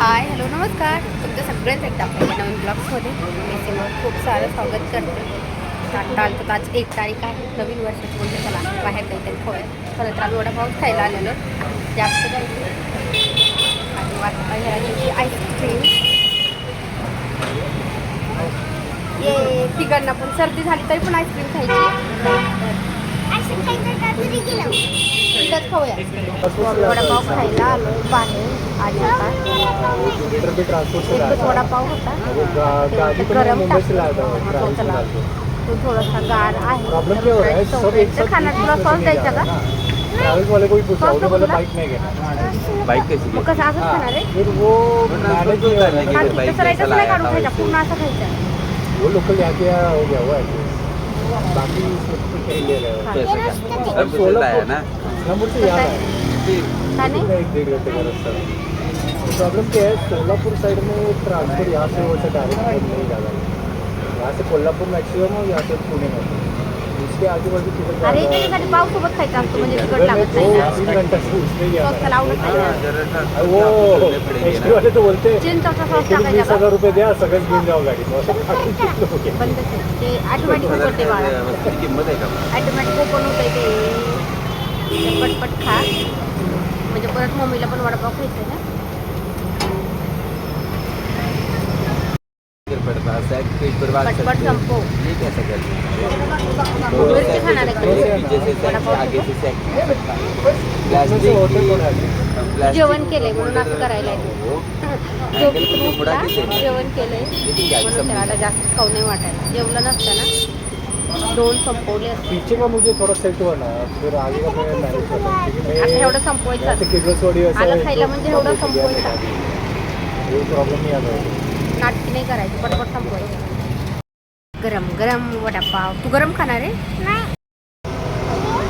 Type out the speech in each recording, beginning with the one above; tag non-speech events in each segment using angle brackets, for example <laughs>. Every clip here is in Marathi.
हाय हॅलो नमस्कार. तुमचं सगळ्यांच एकदा आपल्या नवीन ब्लॉग्समध्ये मी सिमर खूप सारं स्वागत करते. आता आलं तर आज एक तारीख आहे. नवीन वर्षाची म्हणजे चला बाहेर काहीतरी होय खरं तर आम्ही वडापाव खायला आलेलो. जास्त काही आणि आईस्क्रीम ये तिघांना पण सर्दी झाली तरी पण आईस्क्रीम खायची. तिथंच खाऊया वडापाव खायला आलो बाहेर ट्रांसपोर्ट से एकच वडापाव होता गरम. से तो थोडासा गार आहे हो है खाना तुला सॉस द्यायचा का ही बाईक कशी मग कसं असंच खाणार आहे मैनेज नहीं हो है तसं नाही काढून खायचा पूर्ण असं खायचं वो लोकल यहाँ के यहाँ हो गया हुआ है बाकी सब कुछ कहीं ले रहे हो अब अब सोलह है ना? है प्रॉब्लम क्या है सोलापुर साइड में ट्रांसपोर्ट यहाँ से वैसे डायरेक्ट नहीं ज़्यादा यहाँ से कोल्हापुर मैक्सिमम और यहाँ से पुणे में अरे त्याच्यासाठी पाव सोबत खायचा असतो म्हणजे तिखट मैं लागत नाही. ही. सॉस नाही ना है। वो एक्सट्री वाले तो बोलते हैं चिंचाचा सॉस "एकूण वीस टाकायचा हजार रुपये द्या सगळंच घेऊन जाऊ गाडी. बंद. ते ऑटोमॅटिक उघडते बाळा. ऑटोमॅटिक ओपन ते. पटपट खा. म्हणजे परत मम्मीला पण वडापाव खायचा ना पडता असं आहे पेट पर बात पटपट सकते हो। संपव ये कैसे करते मिरची खाणार आहे का? पीछे से सेक वडापाव आगे से सेक उसमें से होते प्लास्टिक थोडं आहे. जेवण केलंय म्हणून असं करायला आहे. हो उठला, आहे? जेवण केलंय म्हणून त्याला जास्त खाऊ नाही वाटायला जेवलं नसतं ना दोन संपवले असते पीछे का मुझे थोड़ा सेट हुआ ना फिर आगे का मैं मैनेज कर रहा हूँ क्योंकि आता मैं एवढं संपवायचं आलं खायला म्हणजे एवढं संपवायचं ये प्रॉब्लम नहीं आता है नाटकी नाही करायची पटपट संपवायचं. गरम गरम वडापाव. तू गरम खाणार आहे?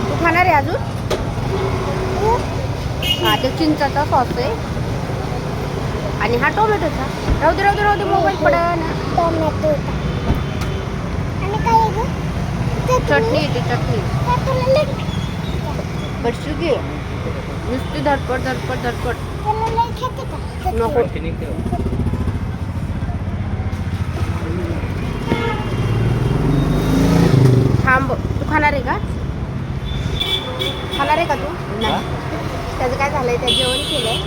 तू खाणार आहे अजून? हा ते चिंचाचा सॉस आहे. आणि हा टोमॅटोचा. राहू दे राहू दे राहू दे मोबाईल पडा चटणी येते चटणी. बसू घे. नुसती धडपड धडपड धडपड. नको थांब तू खाणार आहे का? खाणार आहे का तू? नाही. त्याचं काय झालंय? त्या जेवण केलंय.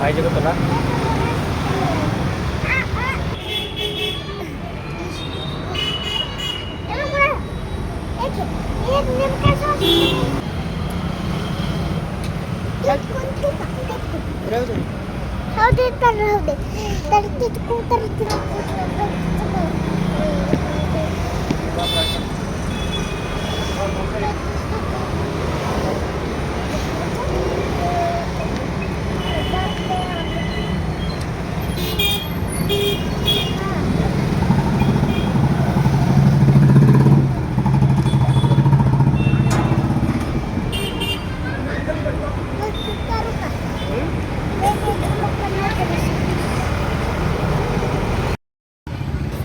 पाहिजे का तुला? राहू दे. राहू दे तर राहू दे तर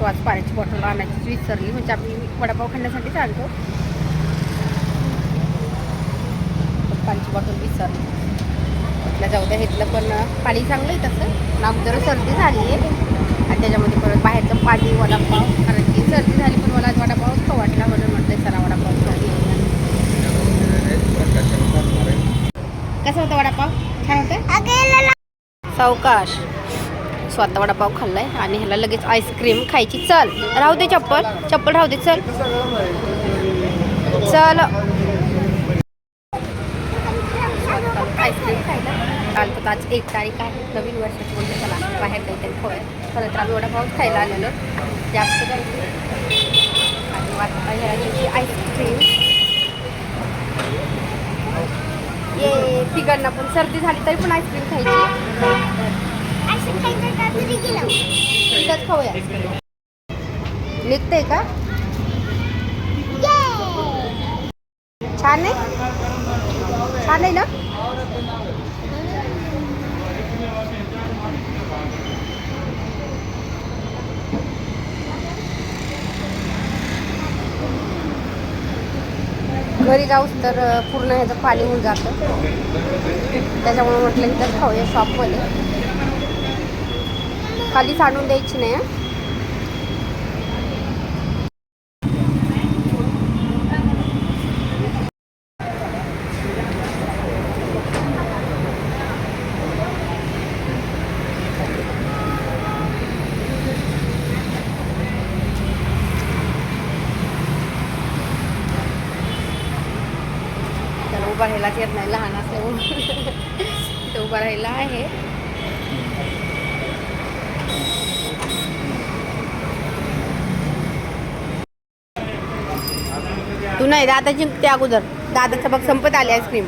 स्वाद पाण्याची बॉटल आणायची विसरली. म्हणजे आम्ही वडापाव खाण्यासाठी चालतो पाण्याची बॉटल विसरली. म्हटलं जाऊ द्या घेतलं पण पाणी चांगलं आहे तसं. जरा सर्दी झाली आहे. आणि त्याच्यामध्ये परत बाहेरचं पाणी वडापाव. कारण की सर्दी झाली पण मला आज वडापावच खाऊ वाटला म्हणून म्हटलं चला वडापाव. कसा होता वडापाव? छान होता? सावकाश. स्वतः वडापाव खाल्लाय आणि ह्याला लगेच आईस्क्रीम खायची. चल राहू दे चप्पल. चप्पल राहू दे चल. चल. आईस्क्रीम खायला. काल तर आज एक तारीख आहे. नवीन वर्षाची म्हणजे चला बाहेर काहीतरी होय खरं तर आम्ही वडापाव खायला आलेलो. जास्त आणि वाटतं आईस्क्रीम. ये तिघांना पण सर्दी झाली तरी पण आईस्क्रीम खायची. निघते का? छान आहे? छान आहे ना? घरी जाऊ तर पूर्ण ह्याचं पाणी होऊन जातं. त्याच्यामुळे म्हटलं इथं खाऊया शॉपमध्ये खालीच आणून द्यायची नाही उभा राहायलाच येत नाही लहान असल्यामुळे. <laughs> ते उभा राहिला आहे. तू नाही दादा जिंकते अगोदर. दादाचं बघ संपत आली आईस्क्रीम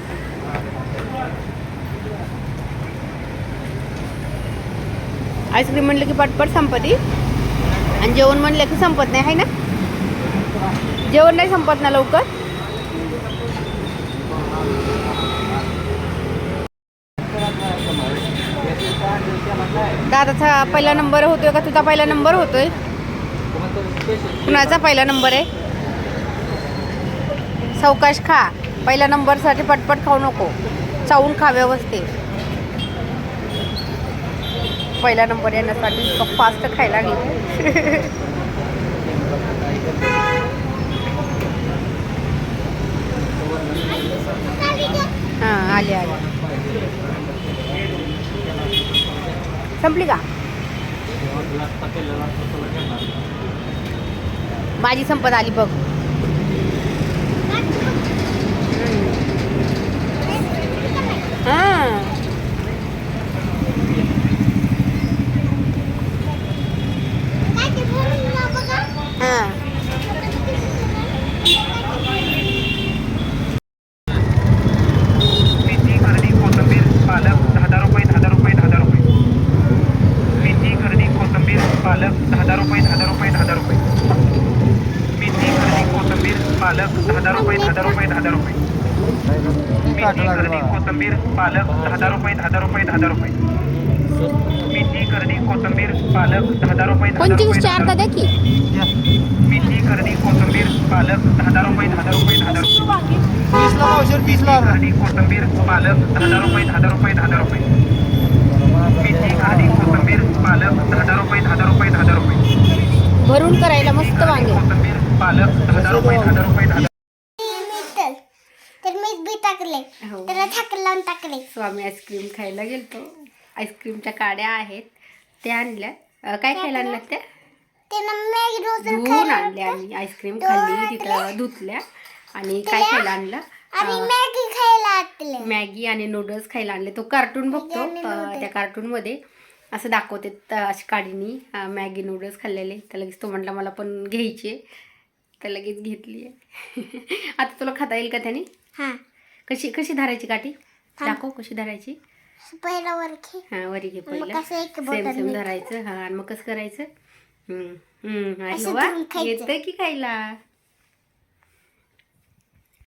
आईस्क्रीम म्हणलं की पटपट संपती आणि जेवण म्हणलं की संपत नाही आहे ना? जेवण नाही संपत ना लवकर? दादाचा पहिला नंबर होतोय का? तुझा पहिला नंबर होतोय? कुणाचा पहिला नंबर आहे? सावकाश खा. पहिल्या नंबरसाठी पटपट खाऊ नको. चावून खा व्यवस्थित. पहिला नंबर येण्यासाठी फास्ट खायला लागेल. <laughs> हां आले आले. संपली का? माझी संपत आली बघ. पालक दहा रुपये दहा रुपये. दहा रुपये. मेथी खरेदी कोथिंबीर पालक दहा रुपये दहा रुपये दहा रुपये मेथी खरेदी कोथिंबीर पालक दहा रुपये दहा रुपये दहा रुपये मेथी खरेदी कोथिंबीर पालक दहा रुपये दहा दहा मेथी कोथिंबीर पालक दहा दहा रुपये चार का द्या की मेथी खरेदी कोथिंबीर पालक दहा रुपये दहा रुपये दहा रुपये पावशेर तीसला खरेदी कोथिंबीर पालक दहा रुपये दहा रुपये दहा रुपये मेथी खरेदी कोथिंबीर पालक दहा रुपये दहा रुपये दहा रुपये भरून करायला मस्त वांगे कोथिंबीर पालक दहा रुपये दहा रुपये दहा मीच बी टाकले. हो. त्याला झाकण लावून टाकले. सो आम्ही आईस्क्रीम खायला गेलतो. आईस्क्रीमच्या काड्या आहेत. त्या आणल्या. अं, काय खायला आणल्या त्या? त्यानं मॅगी धुवून आणल्या आम्ही. आईस्क्रीम खाल्ली तिथं धुतल्या. आणि काय खायला आणलं? आणि अं, मॅगी खायला मॅगी आणि नूडल्स खायला आणले. तो कार्टून बघतो. आणि अं, noodles. त्या कार्टूनमध्ये. असं दाखवते त- अशी काडीनी अं, मॅगी नूडल्स खाल्लेले. तर लगेच तो म्हटला मला पण घ्यायची तर लगेच घेतली आहे. <laughs> आता तुला खाता येईल का त्याने? हा. कशी कशी धरायची काठी? दाखव कशी धरायची. पहिला वर घे. हा वरी घे पहिलं. कसं एक सेम बोटाने सेम मीठ. धरायचं. हा आणि मग कसं करायचं? हम्म, हम्म, अरे वा. येतं की खायला?